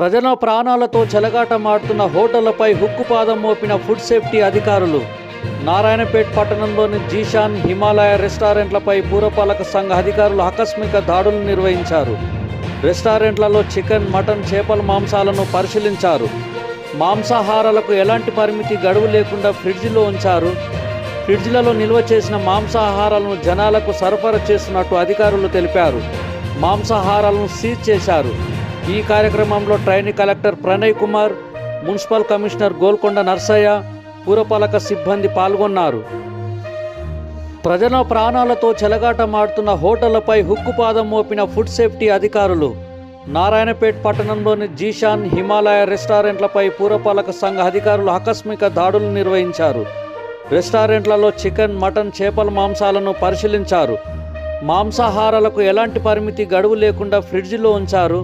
ప్రజల ప్రాణాలతో చెలగాటమాడుతున్న హోటళ్ళపై హుక్కుపాదం మోపిన ఫుడ్ సేఫ్టీ అధికారులు. నారాయణపేట్ పట్టణంలోని జీషాన్ హిమాలయ రెస్టారెంట్లపై పూరపాలక సంఘ అధికారులు ఆకస్మిక దాడులు నిర్వహించారు. రెస్టారెంట్లలో చికెన్ మటన్ చేపల మాంసాలను పరిశీలించారు. మాంసాహారాలకు ఎలాంటి పరిమితి గడువు లేకుండా ఫ్రిడ్జ్లో ఉంచారు. ఫ్రిడ్జ్లలో నిల్వ చేసిన మాంసాహారాలను జనాలకు సరఫరా చేస్తున్నట్టు అధికారులు తెలిపారు. మాంసాహారాలను సీజ్ చేశారు. ఈ కార్యక్రమంలో trainee collector Pranay Kumar municipal commissioner Golkonda Narsaiah పురపాలక సిబ్బంది పాల్గొన్నారు. ప్రజల ప్రాణాలతో చెలగాటమాడుతున్న హోటళ్ళపై హుక్కుపాదం మోపిన ఫుడ్ సేఫ్టీ అధికారులు నారాయణపేట్ పట్టణంలోని జీషాన్ హిమాలయ రెస్టారెంట్లపై పురపాలక సంఘ అధికారులు ఆకస్మిక దాడులు నిర్వహించారు. రెస్టారెంట్లలో చికెన్ మటన్ చేపల మాంసాలను పరిశీలించారు. మాంసాహారాలకు ఎలాంటి పరిమితి గడువు లేకుండా ఫ్రిడ్జ్లో ఉంచారు.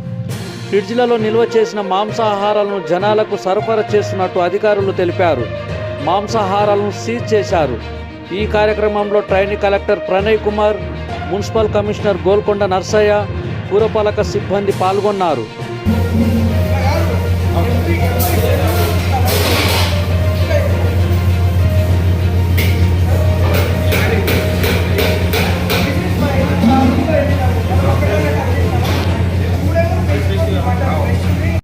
ఫ్రిడ్జ్లలో నిల్వ చేసిన మాంసాహారాలను జనాలకు సరఫరా చేస్తున్నట్టు అధికారులు తెలిపారు మాంసాహారాలను సీజ్ చేశారు ఈ కార్యక్రమంలో trainee collector Pranay Kumar municipal commissioner Golkonda Narsaiah పురపాలక సిబ్బంది పాల్గొన్నారు Thank you.